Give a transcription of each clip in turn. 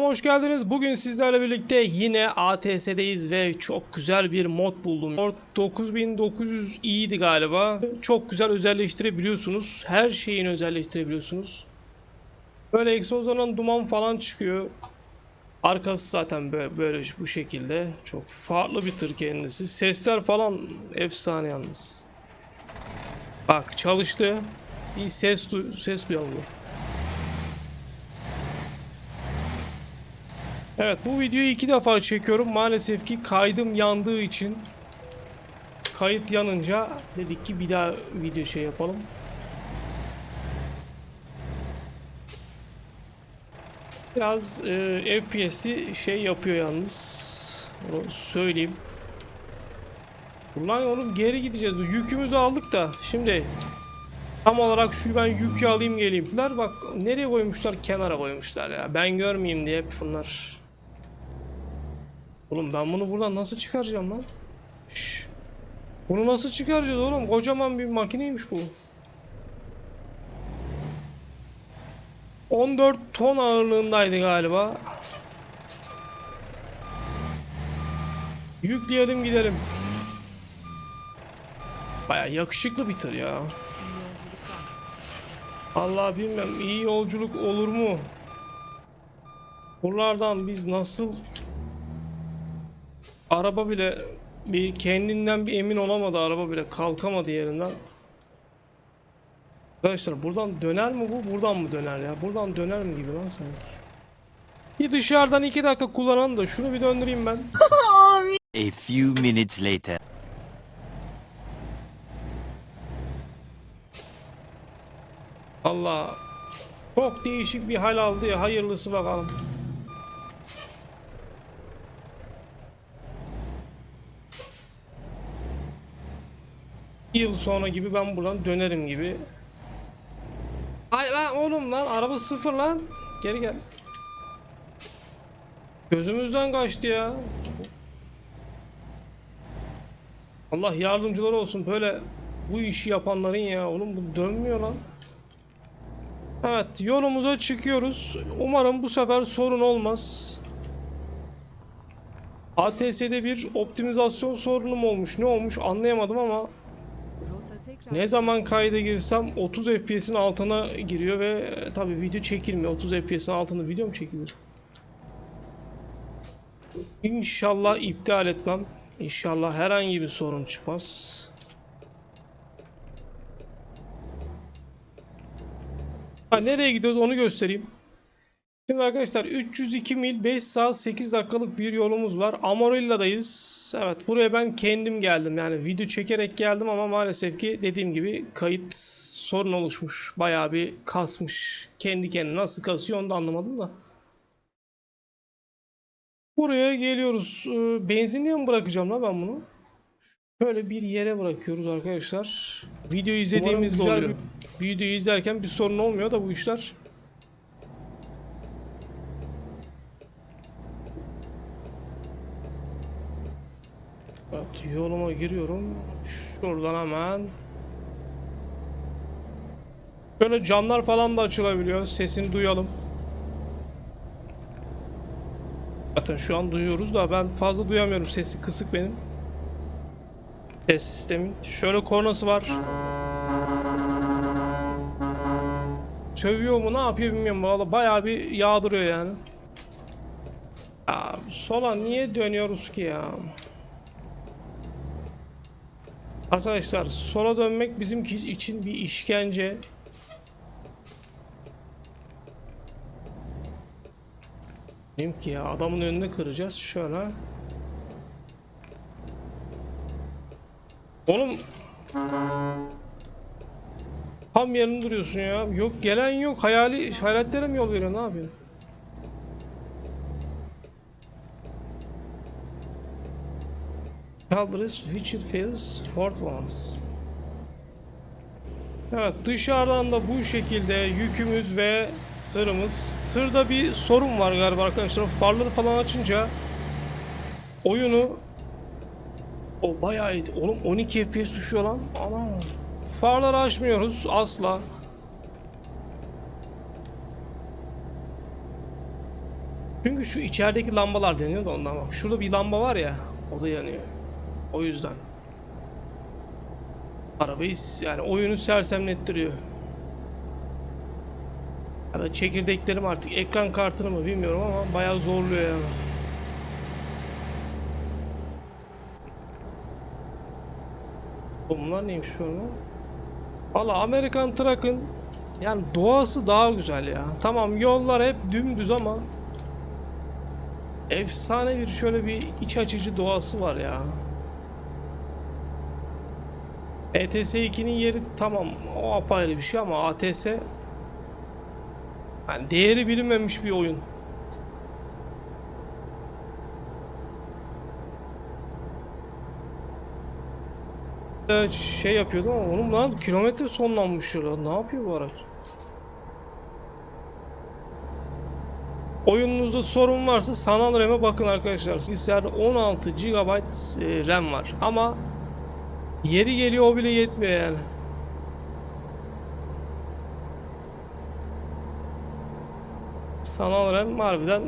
Hoş geldiniz. Bugün sizlerle birlikte yine ATS'deyiz ve çok güzel bir mod buldum. Mod 9900 iyiydi galiba. Çok güzel özelleştirebiliyorsunuz. Her şeyini özelleştirebiliyorsunuz. Böyle egzozdan duman falan çıkıyor. Arkası zaten böyle, böyle bu şekilde. Çok farklı bir tır kendisi. Sesler falan efsane yalnız. Bak çalıştı. Bir ses du ses duyalım. Evet bu videoyu iki defa çekiyorum. Maalesef ki kaydım yandığı için kayıt yanınca dedik ki bir daha video şey yapalım. Biraz e, FPS'i şey yapıyor yalnız. Onu söyleyeyim. Ulan oğlum geri gideceğiz. Yükümüzü aldık da şimdi tam olarak şu ben yükü alayım geleyim. Bunlar bak nereye koymuşlar? Kenara koymuşlar ya. Ben görmeyeyim diye hep bunlar. Oğlum ben bunu buradan nasıl çıkaracağım lan? Şşş. Bunu nasıl çıkaracağız oğlum? Kocaman bir makineymiş bu. 14 ton ağırlığındaydı galiba. Yükleyelim gidelim. Baya yakışıklı bir tır ya. Allah bilmem iyi yolculuk olur mu? Buralardan biz nasıl araba bile bir kendinden bir emin olamadı araba bile kalkamadı yerinden. Arkadaşlar buradan döner mi bu? Buradan mı döner ya? Buradan döner mi gibi lan sanki. Bir dışarıdan iki dakika kullanalım da şunu bir döndüreyim ben. A few minutes later. Allah. Çok değişik bir hal aldı ya. Hayırlısı bakalım. Yıl sonra gibi ben buradan dönerim gibi. Ay lan oğlum lan araba sıfır lan. Geri gel. Gözümüzden kaçtı ya. Allah yardımcıları olsun böyle bu işi yapanların ya. Oğlum bu dönmüyor lan. Evet yolumuza çıkıyoruz. Umarım bu sefer sorun olmaz. ATS'de bir optimizasyon sorunum olmuş. Ne olmuş anlayamadım ama ne zaman kayda girsem 30 FPS'in altına giriyor ve tabi video çekilmiyor. 30 FPS'in altında video mu çekilir? İnşallah iptal etmem. İnşallah herhangi bir sorun çıkmaz. Ha, nereye gidiyoruz onu göstereyim. Şimdi arkadaşlar 302 mil 5 saat 8 dakikalık bir yolumuz var. Amarilla'dayız. Evet buraya ben kendim geldim. Yani video çekerek geldim ama maalesef ki dediğim gibi kayıt sorun oluşmuş. Bayağı bir kasmış. Kendi kendine nasıl kasıyor onu da anlamadım da. Buraya geliyoruz. Ee, Benzinliğe mi bırakacağım la ben bunu? Şöyle bir yere bırakıyoruz arkadaşlar. Video izlediğimizde güzel oluyor. Videoyu izlerken bir sorun olmuyor da bu işler. Yoluma giriyorum. Şuradan hemen. Böyle camlar falan da açılabiliyor. Sesini duyalım. Zaten şu an duyuyoruz da ben fazla duyamıyorum. Sesi kısık benim. Ses sistemin. Şöyle kornası var. Sövüyor mu ne yapıyor bilmiyorum. Valla bayağı bir yağdırıyor yani. Ya sola niye dönüyoruz ki ya? Arkadaşlar sola dönmek bizimki için bir işkence. Dedim ki ya adamın önüne kıracağız şöyle. Oğlum Tam yerinde duruyorsun ya. Yok gelen yok. Hayali hayaletlere mi yol veriyor? Ne yapıyorsun? Kaldırız Richard Fields Ford Ones. Evet dışarıdan da bu şekilde yükümüz ve tırımız. Tırda bir sorun var galiba arkadaşlar. Farları falan açınca oyunu o bayağı iyi. Oğlum 12 FPS düşüyor lan. Ana. Farları açmıyoruz asla. Çünkü şu içerideki lambalar deniyor da ondan bak. Şurada bir lamba var ya. O da yanıyor. O yüzden. Arabayı yani oyunu sersemlettiriyor. Ya da çekirdeklerim artık ekran kartını mı bilmiyorum ama bayağı zorluyor yani. Bunlar neymiş böyle? Valla Amerikan Truck'ın yani doğası daha güzel ya. Tamam yollar hep dümdüz ama efsane bir şöyle bir iç açıcı doğası var ya. ETS 2'nin yeri tamam o apayrı bir şey ama ATS yani değeri bilinmemiş bir oyun. Ee, şey yapıyordum ama onun lan kilometre sonlanmış ya. Ne yapıyor bu araç? Oyununuzda sorun varsa sanal RAM'e bakın arkadaşlar. Bilgisayarda 16 GB e, RAM var ama yeri geliyor o bile yetmiyor yani. Sanal RAM harbiden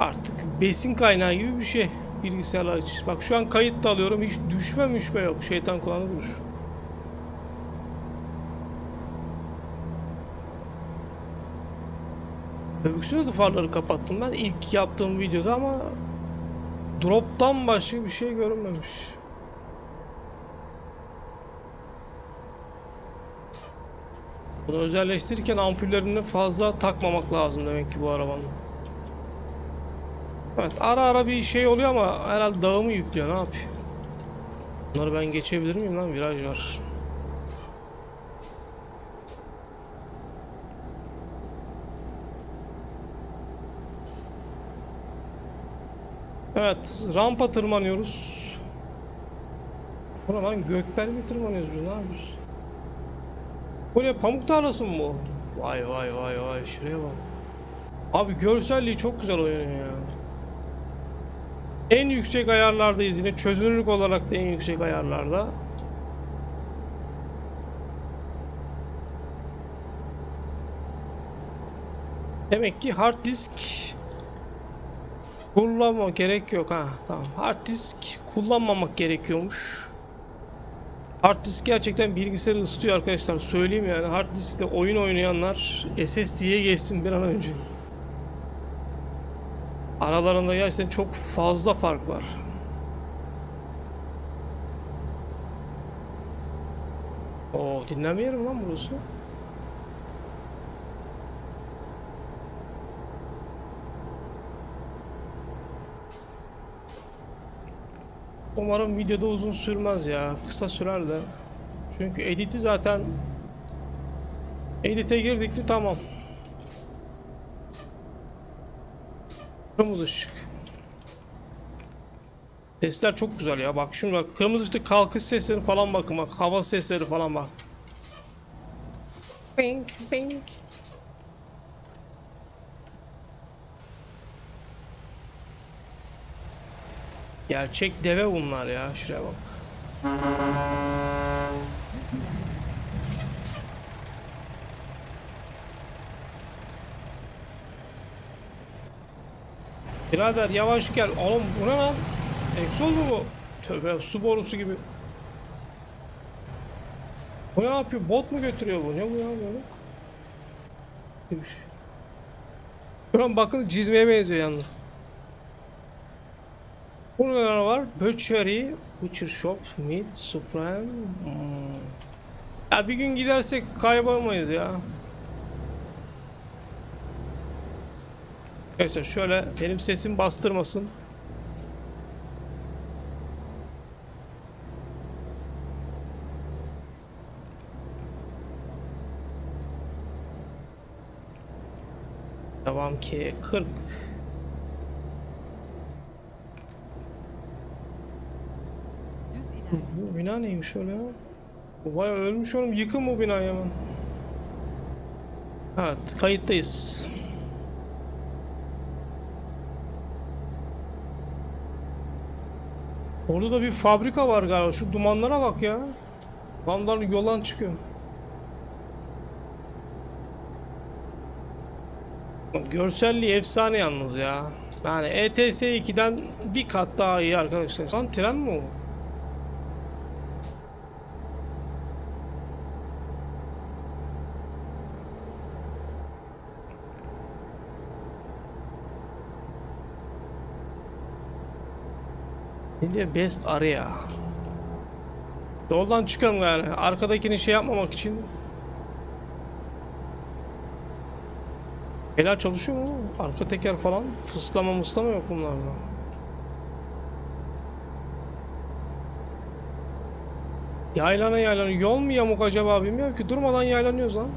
artık besin kaynağı gibi bir şey bilgisayarlar için. Bak şu an kayıt da alıyorum. Hiç düşme müşme yok. Şeytan kulağına duruş. Öbüksüne de farları kapattım ben ilk yaptığım videoda ama drop'tan başka bir şey görünmemiş. Bunu özelleştirirken ampullerini fazla takmamak lazım demek ki bu arabanın. Evet ara ara bir şey oluyor ama herhalde dağımı yüklüyor ne yapıyor? Bunları ben geçebilir miyim lan viraj var. Evet rampa tırmanıyoruz. Buna lan gökten mi tırmanıyoruz biz ne yapıyoruz? Bu ne pamuk tarlası mı bu? Vay vay vay vay şuraya bak. Abi görselliği çok güzel oyunun ya. En yüksek ayarlardayız yine çözünürlük olarak da en yüksek ayarlarda. Demek ki hard disk kullanma gerek yok ha. Tamam. Hard disk kullanmamak gerekiyormuş. Hard disk gerçekten bilgisayarı ısıtıyor arkadaşlar. Söyleyeyim yani hard diskte oyun oynayanlar SSD'ye geçsin bir an önce. Aralarında gerçekten çok fazla fark var. Oo dinleme yeri mi lan burası? Umarım videoda uzun sürmez ya. Kısa sürer de. Çünkü editi zaten edite girdik mi tamam. Kırmızı ışık. Sesler çok güzel ya. Bak şimdi bak kırmızı ışıkta kalkış sesleri falan bakın bak. Hava sesleri falan bak. Bing bing. Gerçek deve bunlar ya. Şuraya bak. Birader yavaş gel. Oğlum bu ne lan? Exol mu bu? Tövbe su borusu gibi. Bu ne yapıyor? Bot mu götürüyor bu? Ne bu ya böyle? Demiş. Şuran bakın çizmeye benziyor yalnız. Burada neler var? Butchery, Butcher Shop, Meat, Supreme. Hmm. Ya bir gün gidersek kaybolmayız ya. Arkadaşlar şöyle benim sesim bastırmasın. Devam ki 40. Düz ilerle. Bu bina neymiş öyle ya? Bayağı ölmüş oğlum. Yıkın bu binayı hemen. Evet, kayıttayız. Orada da bir fabrika var galiba. Şu dumanlara bak ya. Dumanlar yoldan çıkıyor. Görselliği efsane yalnız ya. Yani ETS 2'den bir kat daha iyi arkadaşlar. Lan tren mi o? Ne diyor? Best area. Yoldan çıkalım yani. Arkadakini şey yapmamak için. Şeyler çalışıyor mu? Arka teker falan. Fıslama mıslama yok bunlarda. Yaylana yaylana. Yol mu yamuk acaba bilmiyorum ki. Durmadan yaylanıyoruz lan.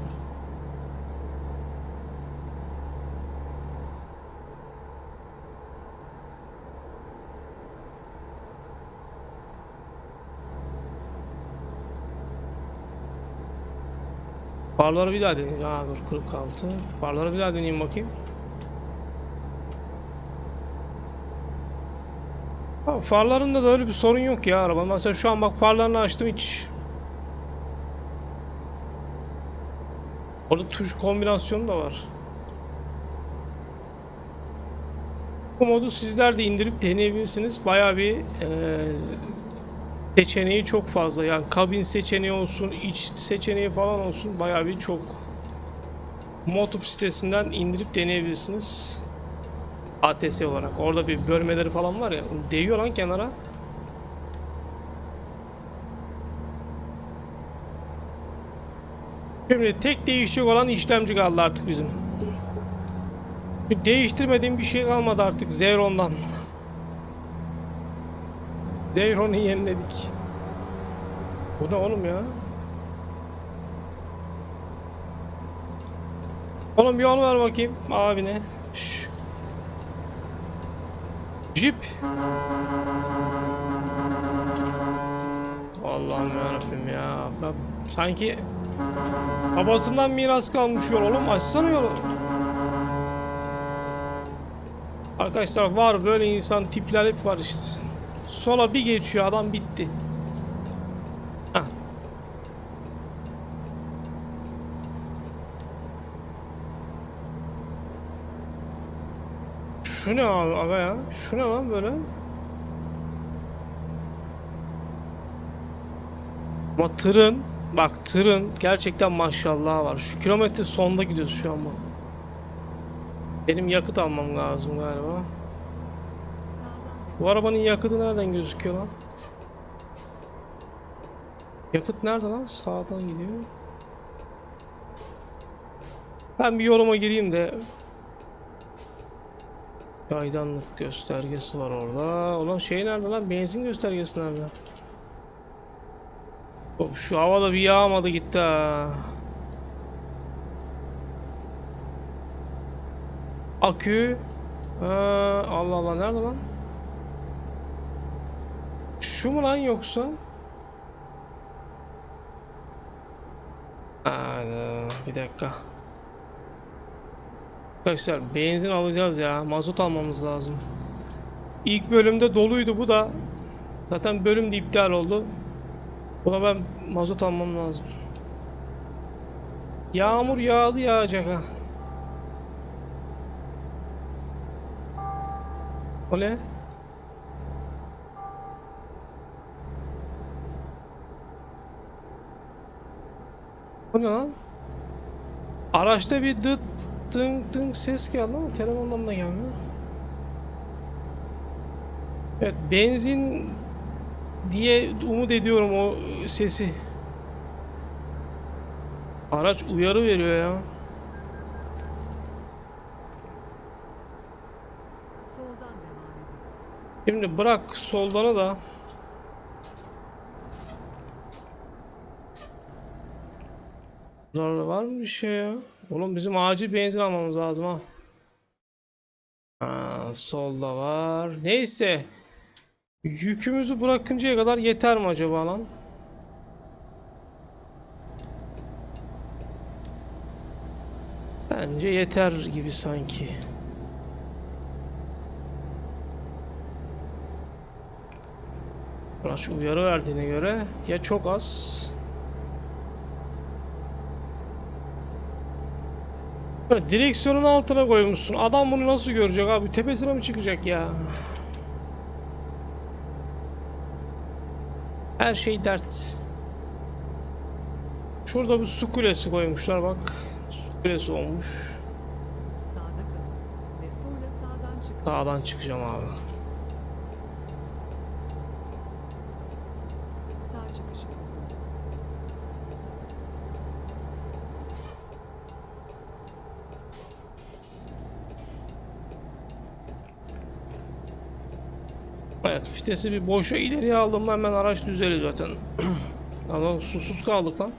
Farları bir daha deneyeyim. Aa dur 46. Farları bir daha deneyeyim bakayım. Ha, farlarında da öyle bir sorun yok ya araba. Mesela şu an bak farlarını açtım hiç. Orada tuş kombinasyonu da var. Bu modu sizler de indirip deneyebilirsiniz. Bayağı bir eee seçeneği çok fazla. Yani kabin seçeneği olsun, iç seçeneği falan olsun. Bayağı bir çok. Motup sitesinden indirip deneyebilirsiniz. ATS olarak. Orada bir bölmeleri falan var ya. Değiyor lan kenara. Şimdi tek değişecek olan işlemci kaldı artık bizim. Değiştirmediğim bir şey kalmadı artık Xeron'dan. Xeron'u yeniledik. Bu ne oğlum ya? Oğlum bir yol ver bakayım abine. Şş. Jeep. Allah'ım yarabbim ya. Ben sanki babasından miras kalmış yol oğlum. Açsana yolu. Arkadaşlar var böyle insan tipler hep var işte. Sola bir geçiyor adam bitti. Şu ne abi aga ya? Şu ne lan böyle? Ama tırın bak tırın gerçekten maşallah var. Şu kilometre sonda gidiyoruz şu an bak. Benim yakıt almam lazım galiba. Bu arabanın yakıtı nereden gözüküyor lan? Yakıt nerede lan? Sağdan gidiyor. Ben bir yoluma gireyim de Çaydanlık göstergesi var orada. Ulan şey nerede lan? Benzin göstergesi nerede? Of, şu havada bir yağmadı gitti ha. Akü. Ha, Allah Allah nerede lan? Şu mu lan yoksa? Hadi bir dakika. Arkadaşlar benzin alacağız ya. Mazot almamız lazım. İlk bölümde doluydu bu da. Zaten bölüm de iptal oldu. Buna ben mazot almam lazım. Yağmur yağdı yağacak ha. O ne? Bu ne lan? Araçta bir dıt ding ding ses geldi ama telefondan da gelmiyor. Evet benzin diye umut ediyorum o sesi. Araç uyarı veriyor ya. Şimdi bırak soldanı da. Zararlı var mı bir şey ya? Oğlum bizim acil benzin almamız lazım ha. Ha, solda var. Neyse. Yükümüzü bırakıncaya kadar yeter mi acaba lan? Bence yeter gibi sanki. Araç uyarı verdiğine göre ya çok az Ha, Direksiyonun altına koymuşsun. Adam bunu nasıl görecek abi? Tepesine mi çıkacak ya? Her şey dert. Şurada bir su kulesi koymuşlar bak. Su kulesi olmuş. Sağdan çıkacağım abi. Evet vitesi bir boşa ileriye aldım hemen araç düzeliyor zaten. Ama susuz kaldık lan.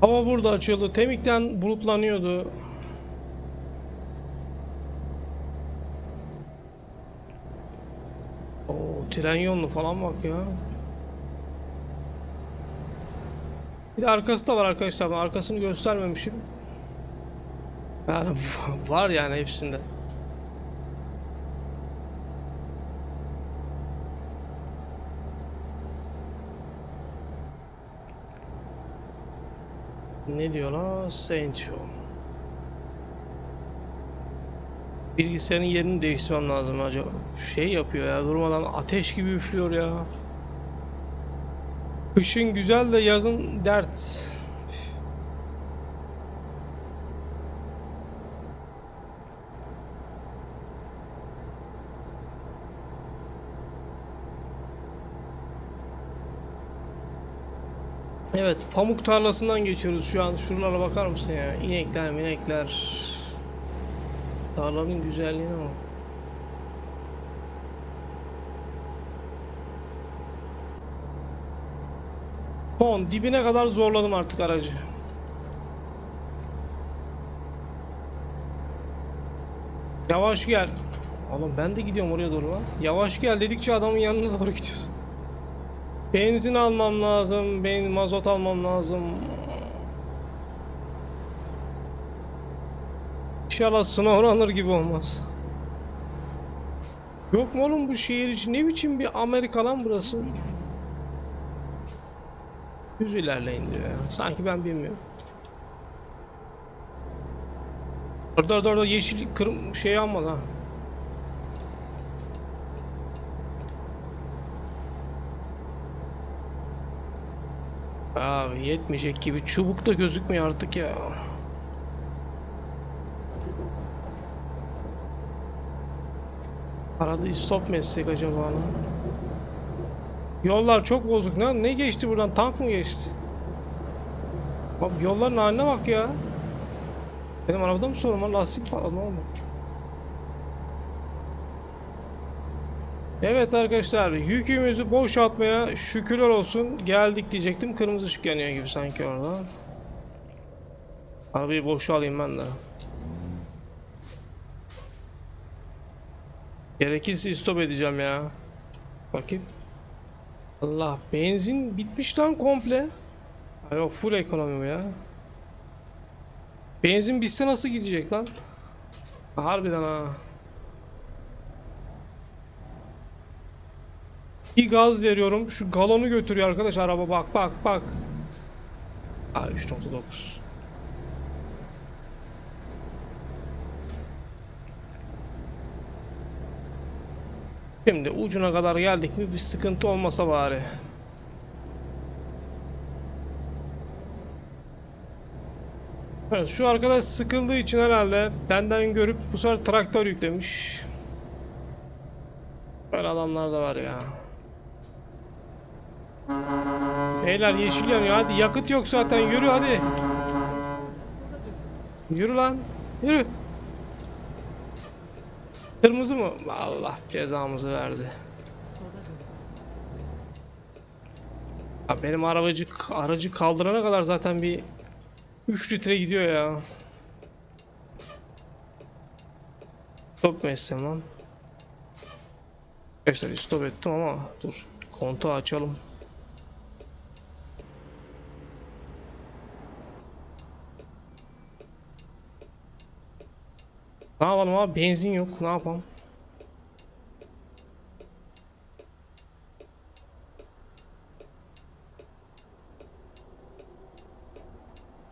Hava burada açıldı. Temikten bulutlanıyordu. Oo, tren yolunu falan bak ya. Bir de arkası da var arkadaşlar. Ben arkasını göstermemişim. Yani var yani hepsinde. Ne? Saint Show. Bilgisayarın yerini değiştirmem lazım acaba. Şey yapıyor ya durmadan ateş gibi üflüyor ya. Kışın güzel de yazın dert. Evet, pamuk tarlasından geçiyoruz şu an. Şuralara bakar mısın ya? İnekler, minekler. Tarlanın güzelliğine bak. Son dibine kadar zorladım artık aracı. Yavaş gel. Oğlum ben de gidiyorum oraya doğru lan. Yavaş gel dedikçe adamın yanına doğru gidiyorsun. Benzin almam lazım. Ben mazot almam lazım. İnşallah SnowRunner gibi olmaz. Yok mu oğlum bu şehir için? Ne biçim bir Amerika lan burası? Düz ilerleyin diyor ya. Sanki ben bilmiyorum. Dur dur dur yeşil kırm şey alma lan. Abi yetmeyecek gibi çubuk da gözükmüyor artık ya. Arada stop mu etsek acaba lan? Yollar çok bozuk. Ne, ne geçti buradan? Tank mı geçti? Abi yolların haline bak ya. Benim arabada mı sorun var? Lastik patladı ne? Evet arkadaşlar yükümüzü boşaltmaya şükürler olsun geldik diyecektim. Kırmızı ışık yanıyor gibi sanki orada. Arabayı boşa alayım ben de. Gerekirse stop edeceğim ya. Bakayım. Allah benzin bitmiş lan komple. Ha yok full ekonomi bu ya. Benzin bitse nasıl gidecek lan? Harbiden ha. Bir gaz veriyorum. Şu galonu götürüyor arkadaş araba bak bak bak. Aa 3.9. Şimdi ucuna kadar geldik mi bir sıkıntı olmasa bari. Evet şu arkadaş sıkıldığı için herhalde benden görüp bu sefer traktör yüklemiş. Böyle adamlar da var ya. Beyler yeşil yanıyor hadi yakıt yok zaten yürü hadi. Yürü lan yürü. Kırmızı mı? Allah cezamızı verdi. Ya benim arabacı aracı kaldırana kadar zaten bir 3 litre gidiyor ya. Stop mu etsem lan? Arkadaşlar stop ettim ama dur kontağı açalım. Ne yapalım abi benzin yok ne yapalım.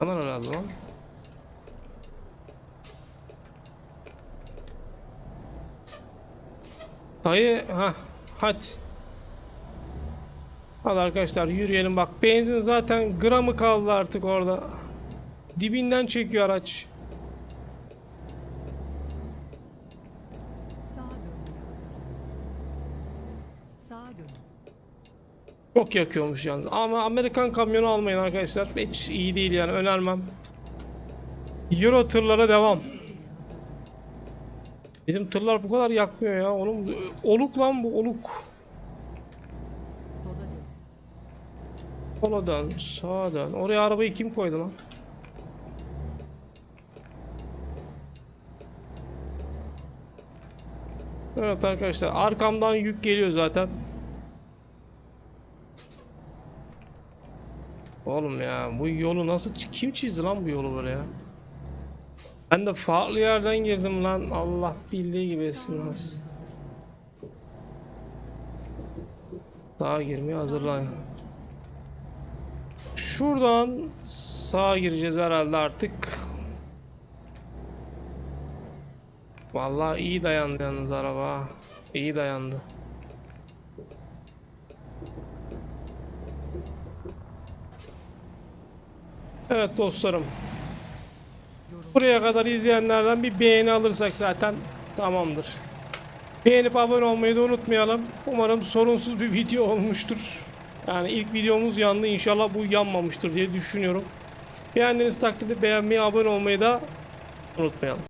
Yanar herhalde lan. Dayı ha hadi. Hadi arkadaşlar yürüyelim bak benzin zaten gramı kaldı artık orada. Dibinden çekiyor araç. Çok yakıyormuş yalnız. Ama Amerikan kamyonu almayın arkadaşlar. Hiç iyi değil yani önermem. Euro tırlara devam. Bizim tırlar bu kadar yakmıyor ya. Oğlum oluk lan bu oluk. Sola dön. Sola dön, sağa dön. Oraya arabayı kim koydu lan? Evet arkadaşlar arkamdan yük geliyor zaten. Oğlum ya bu yolu nasıl kim çizdi lan bu yolu böyle ya? Ben de farklı yerden girdim lan. Allah bildiği gibi etsin lan. Sağa girmeye hazırlan. Şuradan sağa gireceğiz herhalde artık. Vallahi iyi dayandı yalnız araba. İyi dayandı. Evet dostlarım. Buraya kadar izleyenlerden bir beğeni alırsak zaten tamamdır. Beğenip abone olmayı da unutmayalım. Umarım sorunsuz bir video olmuştur. Yani ilk videomuz yandı. İnşallah bu yanmamıştır diye düşünüyorum. Beğendiğiniz takdirde beğenmeyi, abone olmayı da unutmayalım.